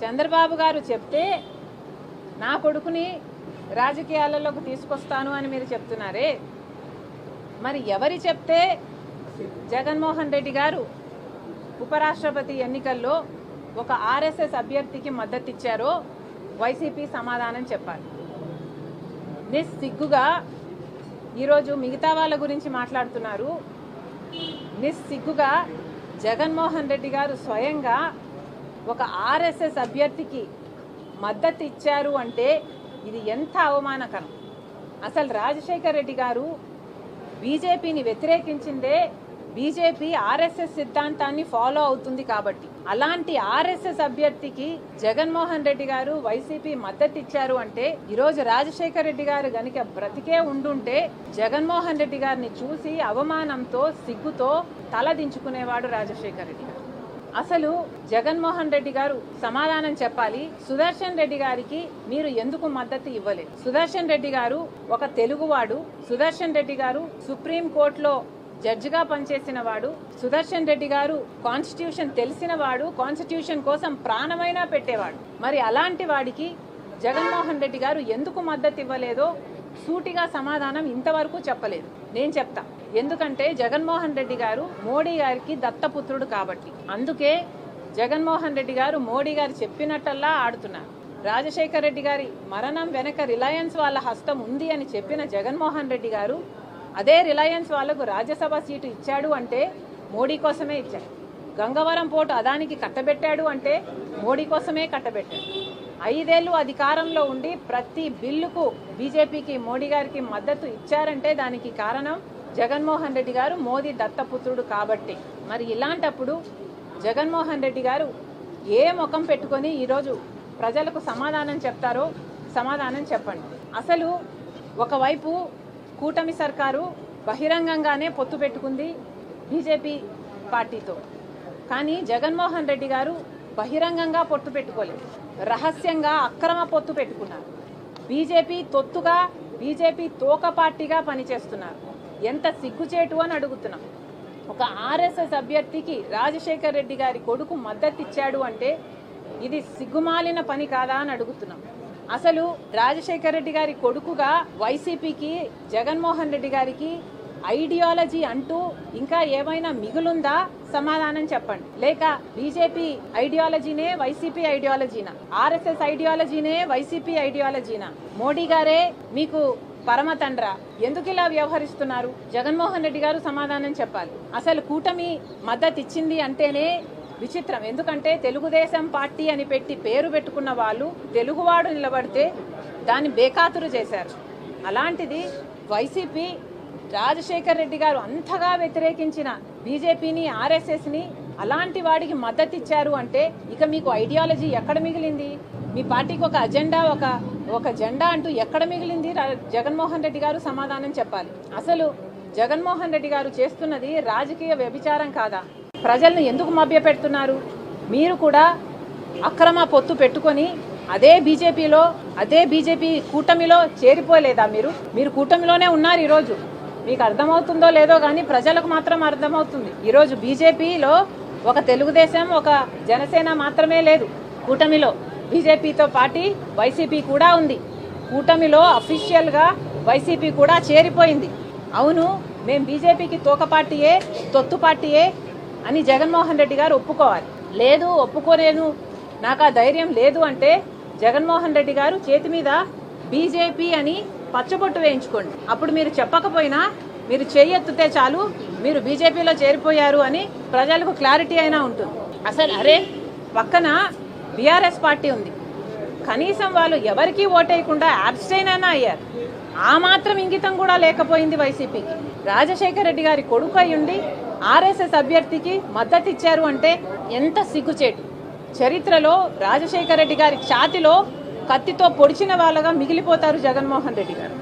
చంద్రబాబు గారు చెప్తే నా కొడుకుని రాజకీయాలలోకి తీసుకొస్తాను అని మీరు చెప్తున్నారే? మరి ఎవరి చెప్తే జగన్మోహన్ రెడ్డి గారు ఉపరాష్ట్రపతి ఎన్నికల్లో ఒక ఆర్ఎస్ఎస్ అభ్యర్థికి మద్దతు ఇచ్చారో వైసీపీ సమాధానం చెప్పాలి. నిస్సిగ్గుగా ఈరోజు మిగతా వాళ్ళ గురించి మాట్లాడుతున్నారు. నిస్సిగ్గుగా జగన్మోహన్ రెడ్డి గారు స్వయంగా ఒక ఆర్ఎస్ఎస్ అభ్యర్థికి మద్దతు ఇచ్చారు అంటే ఇది ఎంత అవమానకరం. అసలు రాజశేఖర్ రెడ్డి గారు బీజేపీని వ్యతిరేకించిందే బీజేపీ ఆర్ఎస్ఎస్ సిద్ధాంతాన్ని ఫాలో అవుతుంది కాబట్టి. అలాంటి ఆర్ఎస్ఎస్ అభ్యర్థికి జగన్మోహన్ రెడ్డి గారు వైసీపీ మద్దతు ఇచ్చారు అంటే ఈరోజు రాజశేఖర్ రెడ్డి గారు గనుక బ్రతికే ఉండుంటే జగన్మోహన్ రెడ్డి గారిని చూసి అవమానంతో సిగ్గుతో తలదించుకునేవాడు రాజశేఖర్ రెడ్డి గారు. అసలు జగన్మోహన్ రెడ్డి గారు సమాధానం చెప్పాలి. సుదర్శన్ రెడ్డి గారికి మీరు ఎందుకు మద్దతు ఇవ్వలేదు? సుదర్శన్ రెడ్డి గారు ఒక తెలుగువాడు. సుదర్శన్ రెడ్డి గారు సుప్రీం కోర్టులో జడ్జిగా పనిచేసిన వాడు. సుదర్శన్ రెడ్డి గారు కాన్స్టిట్యూషన్ తెలిసిన వాడు. కాన్స్టిట్యూషన్ కోసం ప్రాణమైనా పెట్టేవాడు. మరి అలాంటి వాడికి జగన్మోహన్ రెడ్డి గారు ఎందుకు మద్దతు ఇవ్వలేదో సూటిగా సమాధానం ఇంతవరకు చెప్పలేదు. నేను చెప్తా. ఎందుకంటే జగన్మోహన్ రెడ్డి గారు మోడీ గారికి దత్తపుత్రుడు కాబట్టి. అందుకే జగన్మోహన్ రెడ్డి గారు మోడీ గారు చెప్పినట్టల్లా ఆడుతున్నారు. రాజశేఖర్ రెడ్డి గారి మరణం వెనక రిలయన్స్ వాళ్ళ హస్తం ఉంది అని చెప్పిన జగన్మోహన్ రెడ్డి గారు అదే రిలయన్స్ వాళ్ళకు రాజ్యసభ సీటు ఇచ్చాడు అంటే మోడీ కోసమే ఇచ్చాడు గంగవరం పోటు అదానికి కట్టబెట్టాడు అంటే మోడీ కోసమే కట్టబెట్టాడు ఐదేళ్ళు అధికారంలో ఉండి ప్రతి బిల్లుకు బీజేపీకి మోడీ గారికి మద్దతు ఇచ్చారంటే దానికి కారణం జగన్మోహన్ రెడ్డి గారు మోదీ దత్తపుత్రుడు కాబట్టి. మరి ఇలాంటప్పుడు జగన్మోహన్ రెడ్డి గారు ఏ ముఖం పెట్టుకొని ఈరోజు ప్రజలకు సమాధానం చెప్తారో సమాధానం చెప్పండి. అసలు ఒకవైపు కూటమి సర్కారు బహిరంగంగానే పొత్తు పెట్టుకుంది బీజేపీ పార్టీతో. కానీ జగన్మోహన్ రెడ్డి గారు బహిరంగంగా పొత్తు పెట్టుకోలేదు. రహస్యంగా అక్రమ పొత్తు పెట్టుకున్నారు. బీజేపీ తొత్తుగా బీజేపీ తోక పార్టీగా పనిచేస్తున్నారు. ఎంత సిగ్గుచేటు అని అడుగుతున్నాం. ఒక ఆర్ఎస్ఎస్ అభ్యర్థికి రాజశేఖర్ రెడ్డి గారి కొడుకు మద్దతు ఇచ్చాడు అంటే ఇది సిగ్గుమాలిన పని కాదా అని అడుగుతున్నాం. అసలు రాజశేఖర్ రెడ్డి గారి కొడుకుగా వైసీపీకి జగన్మోహన్ రెడ్డి గారికి ఐడియాలజీ అంటూ ఇంకా ఏమైనా మిగులుందా? సమాధానం చెప్పండి. లేక బీజేపీ ఐడియాలజీనే వైసీపీ ఐడియాలజీనా? ఆర్ఎస్ఎస్ ఐడియాలజీనే వైసీపీ ఐడియాలజీనా? మోడీ గారే మీకు పరమ తండ్ర. ఎందుకు ఇలా వ్యవహరిస్తున్నారు? జగన్మోహన్ రెడ్డి గారు సమాధానం చెప్పాలి. అసలు కూటమి మద్దతు ఇచ్చింది అంటేనే విచిత్రం. ఎందుకంటే తెలుగుదేశం పార్టీ అని పెట్టి పేరు పెట్టుకున్న వాళ్ళు తెలుగువాడు నిలబడితే దాన్ని బేఖాతురు చేశారు. అలాంటిది వైసీపీ రాజశేఖర్ రెడ్డి గారు అంతగా వ్యతిరేకించిన బీజేపీని ఆర్ఎస్ఎస్ని అలాంటి వాడికి మద్దతు ఇచ్చారు అంటే ఇక మీకు ఐడియాలజీ ఎక్కడ మిగిలింది? మీ పార్టీకి ఒక అజెండా ఒక ఒక జెండా అంటూ ఎక్కడ మిగిలింది? జగన్మోహన్ రెడ్డి గారు సమాధానం చెప్పాలి. అసలు జగన్మోహన్ రెడ్డి గారు చేస్తున్నది రాజకీయ వ్యభిచారం కాదా? ప్రజలను ఎందుకు మభ్యపెడుతున్నారు? మీరు కూడా అక్రమ పొత్తు పెట్టుకొని అదే బీజేపీలో అదే బీజేపీ కూటమిలో చేరిపోలేదా మీరు? మీరు కూటమిలోనే ఉన్నారు ఈరోజు. మీకు అర్థమవుతుందో లేదో కానీ ప్రజలకు మాత్రం అర్థమవుతుంది. ఈరోజు బీజేపీలో ఒక తెలుగుదేశం ఒక జనసేన మాత్రమే లేదు. కూటమిలో బీజేపీతో పాటి వైసీపీ కూడా ఉంది. కూటమిలో అఫీషియల్గా వైసీపీ కూడా చేరిపోయింది. అవును మేము బీజేపీకి తోక పార్టీయే తొత్తు పార్టీయే అని జగన్మోహన్ రెడ్డి గారు ఒప్పుకోవాలి. లేదు ఒప్పుకోలేను. నాకు ఆ ధైర్యం లేదు అంటే జగన్మోహన్ రెడ్డి గారు చేతి మీద బీజేపీ అని పచ్చబొట్టు వేయించుకోండి. అప్పుడు మీరు చెప్పకపోయినా మీరు చేయెత్తితే చాలు మీరు బీజేపీలో చేరిపోయారు అని ప్రజలకు క్లారిటీ అయినా ఉంటుంది. అసలు అరే పక్కన బీఆర్ఎస్ పార్టీ ఉంది. కనీసం వాళ్ళు ఎవరికీ ఓటేయకుండా అబ్స్టైన్ అయినా అయ్యారు. ఆ మాత్రం ఇంగితం కూడా లేకపోయింది వైసీపీకి. రాజశేఖర రెడ్డి గారి కొడుకు అయ్యుండి ఆర్ఎస్ఎస్ అభ్యర్థికి మద్దతు ఇచ్చారు అంటే ఎంత సిగ్గుచేటు. చరిత్రలో రాజశేఖర రెడ్డి గారి ఛాతిలో కత్తితో పొడిచిన వాళ్ళగా మిగిలిపోతారు జగన్మోహన్ రెడ్డి గారు.